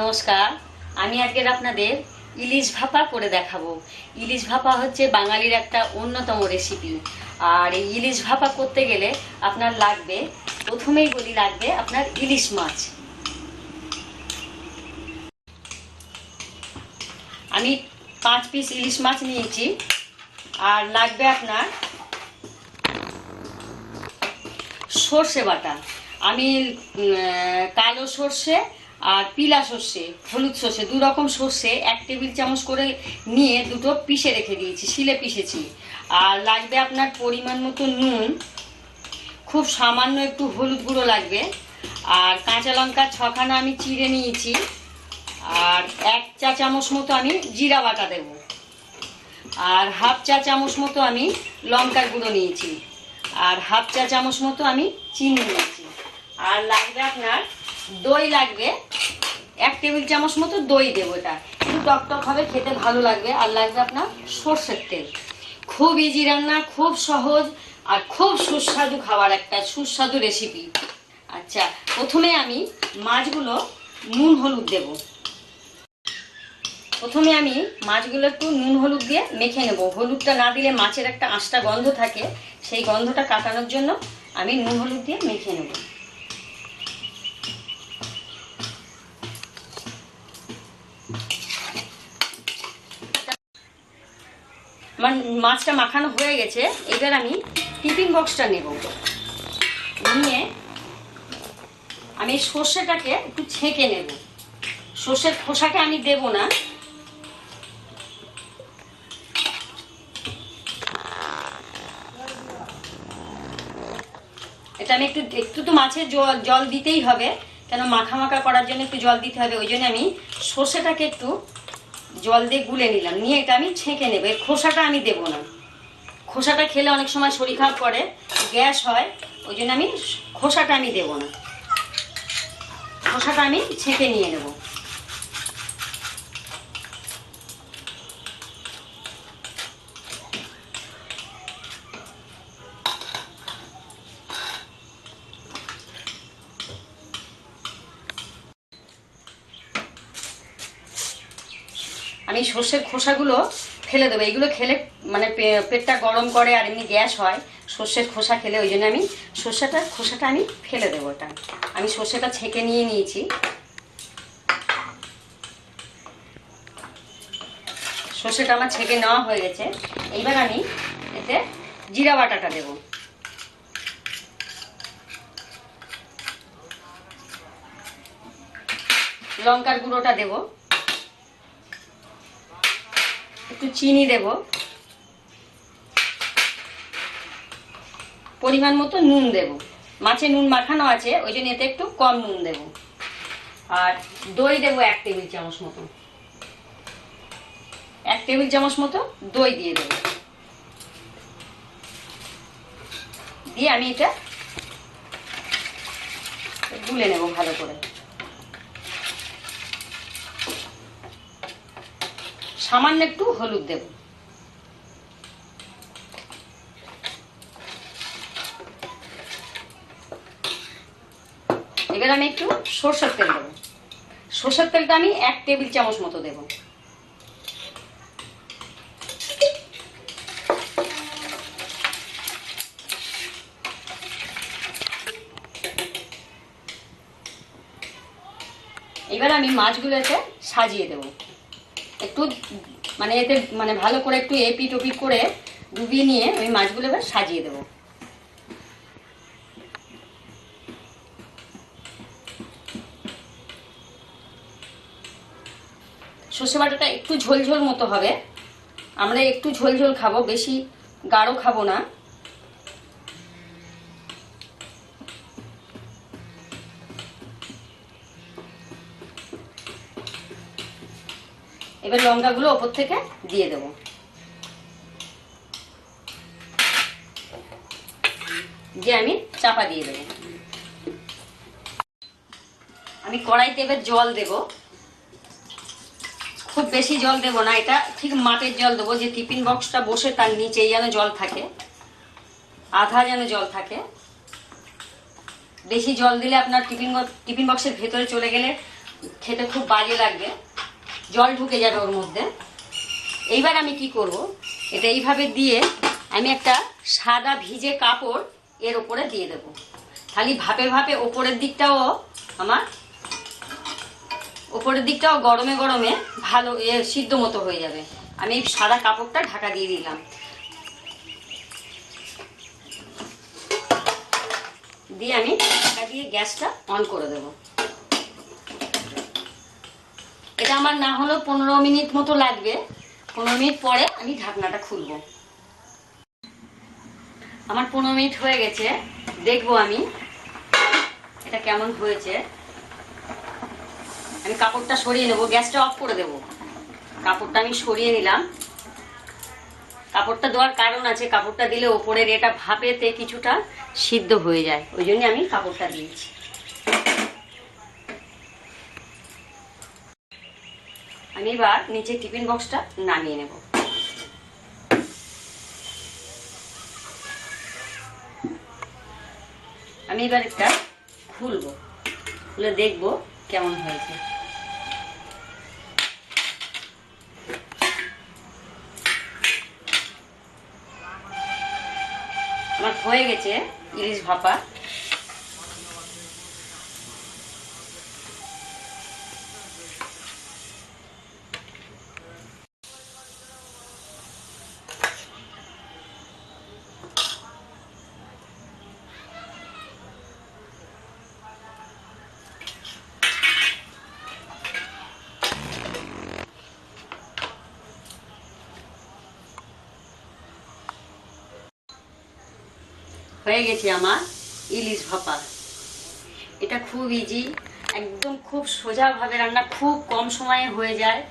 নমস্কার, আমি আজকের আপনাদের ইলিশ ভাপা করে দেখাবো। ইলিশ ভাপা হচ্ছে বাঙালির একটা অন্যতম রেসিপি আর এই ইলিশ ভাপা করতে গেলে আপনার লাগবে, প্রথমেই বলি লাগবে আপনার ইলিশ মাছ। আমি পাঁচ পিস ইলিশ মাছ নিয়েছি, আর লাগবে আপনার সর্ষে বাটা। আমি কালো সর্ষে আর পিলা সর্ষে, হলুদ সর্ষে, দু রকম সর্ষে, এক টেবিল চামচ করে নিয়ে দুটো পিষে রেখে দিয়েছি, শিলে পিষেছি। আর লাগবে আপনার পরিমাণ মতো নুন, খুব সামান্য একটু হলুদ গুঁড়ো লাগবে। আর কাঁচা লঙ্কা ছখানা আমি চিড়ে নিয়েছি, আর এক চা চামচ মতো আমি জিরা বাটা দেবো। আর হাফ চা চামচ মতো আমি লঙ্কার গুঁড়ো নিয়েছি। আর হাফ চা চামচ মতো আমি চিনি নিয়েছি। আর লাগবে আপনার দই লাগবে। এক টেবিল চামচ মতো দই দেবো এটা। একটু টক টক হবে, খেতে ভালো লাগবে। আর লাগবে আপনার সর্ষের তেল। খুব ইজি রান্না, খুব সহজ আর খুব সুস্বাদু খাবার একটা, সুস্বাদু রেসিপি আচ্ছা প্রথমে আমি মাছগুলো নুন হলুদ দেবো। প্রথমে আমি মাছগুলো একটু নুন হলুদ দিয়ে মেখে নেব। হলুদটা না দিলে মাছের একটা আঁশটা গন্ধ থাকে। সেই গন্ধটা কাটানোর জন্য আমি নুন হলুদ দিয়ে মেখে নেব। আমার মাছটা মাখানো হয়ে গেছে, এবার আমি টিফিন বক্সটা নেব। নিয়ে আমি সর্ষেটাকে একটু ছেঁকে নেব। সর্ষের খোসাটা আমি দেব না। এটা আমি একটু একটু তো মাছের জল জল দিতেই হবে, কেন মাখা মাখা করার জন্য একটু জল দিতে হবে, ওই জন্য আমি সর্ষেটাকে একটু জল দিয়ে গুলে নিলাম। নিয়ে এটা আমি ছেঁকে নেব। এর খোসাটা আমি দেব না। খোসাটা খেলে অনেক সময় শরীর খারাপ করে, গ্যাস হয়, ওই জন্য আমি খোসাটা আমি দেব না। খোসাটা আমি ছেঁকে নিয়ে নেব। আমি সর্ষের খোসাগুলো ফেলে দেবো। এইগুলো খেলে মানে পেটটা গরম করে আর এমনি গ্যাস হয়, সর্ষের খোসা খেলে। ওই জন্য আমি সর্ষেটা, খোসাটা আমি ফেলে দেবো ওটা। আমি সর্ষেটা ছেঁকে নিয়ে নিয়েছি। সর্ষেটা আমার ছেঁকে নেওয়া হয়ে গেছে। এইবার আমি এতে জিরা বাটাটা দেবো। লঙ্কার গুঁড়োটা দেবো। একটু চিনি দেব। পরিমাণ মতো নুন দেব। মাছে নুন মাখানো আছে, ওই জন্য এতে একটু কম নুন দেব। আর দই দেব এক টেবিল চামচ মতো। এক টেবিল চামচ মতো দই দিয়ে দেব। দিয়ে আমি এটা গুলে নেব ভালো করে। সামান্য একটু হলুদ দেব। এবার আমি একটু সর্ষের তেল দেবো। সর্ষের তেলটা আমি এক টেবিল চামচ মতো দেব। এবার আমি মাছগুলো এতে সাজিয়ে দেবো। একটু মানে এতে মানে ভালো করে একটু এপি টপি করে ডুবিয়ে নিয়ে ওই মাছগুলো এবার সাজিয়ে দেবো। সর্ষে বাটাটা একটু ঝোল ঝোল মতো হবে। আমরা একটু ঝোল ঝোল খাব, বেশি গাঢ় খাব না। এবার লঙ্কাগুলো ওপর থেকে দিয়ে দেবো। দিয়ে আমি চাপা দিয়ে দেবো। আমি কড়াইতে এবার জল দেব। খুব বেশি জল দেব না, এটা ঠিক মাটির জল দেবো, যে টিফিন বক্সটা বসে তার নিচেই যেন জল থাকে, আধা যেন জল থাকে। বেশি জল দিলে আপনার টিফিন টিফিন বক্সের ভেতরে চলে গেলে খেতে খুব বাজে লাগবে। জল ঢুকে যাবে ওর মধ্যে। এইবার আমি কি করব? এটা এইভাবে দিয়ে আমি একটা সাদা ভিজে কাপড় এর ওপরে দিয়ে দেবো। খালি ভাপে ভাপে ওপরের দিকটাও আমার ওপরের দিকটাও গরমে গরমে ভালো এ সিদ্ধ মতো হয়ে যাবে। আমি এই সাদা কাপড়টা ঢাকা দিয়ে দিলাম। দিয়ে আমি ঢাকা দিয়ে গ্যাসটা অন করে দেবো। এটা আমার না হলেও পনেরো মিনিট মতো লাগবে। পনেরো মিনিট পরে আমি ঢাকনাটা খুলবো। আমার পনেরো মিনিট হয়ে গেছে, দেখব আমি এটা কেমন হয়েছে। আমি কাপড়টা সরিয়ে নেব, গ্যাসটা অফ করে দেবো। কাপড়টা আমি সরিয়ে নিলাম। কাপড়টা দেওয়ার কারণ আছে, কাপড়টা দিলে ওপরের এটা ভাপেতে কিছুটা সিদ্ধ হয়ে যায়। ওই জন্য আমি কাপড়টা দিয়েছি। আমি এবার নিচে টিফিন বক্সটা নামিয়ে নেব। আমি এবার একটা খুলবো। খুলে দেখব কেমন হয়েছে। আমার হয়ে গেছে ইলিশ ভাপা। হয়ে গেছে আমার ইলিশ ভাপা। এটা খুব ইজি একদম খুব সোজাভাবে রান্না খুব কম সময়ে হয়ে যায়।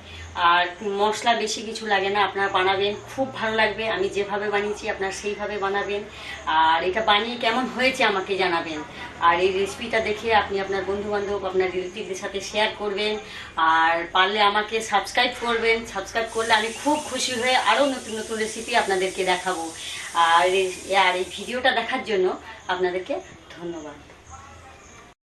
আর মশলা বেশি কিছু লাগে না, আপনারা বানাবেন, খুব ভালো লাগবে। আমি যেভাবে বানিয়েছি, আপনারা সেইভাবে বানাবেন। আর এটা বানিয়ে কেমন হয়েছে আমাকে জানাবেন। আর এই রেসিপিটা দেখে আপনি আপনার বন্ধু বান্ধব আপনার রিলেটিভদের সাথে শেয়ার করবেন। আর পারলে আমাকে সাবস্ক্রাইব করবেন। সাবস্ক্রাইব করলে আমি খুব খুশি হয়ে আরও নতুন নতুন রেসিপি আপনাদেরকে দেখাবো। আর আর এই ভিডিওটা দেখার জন্য আপনাদেরকে ধন্যবাদ।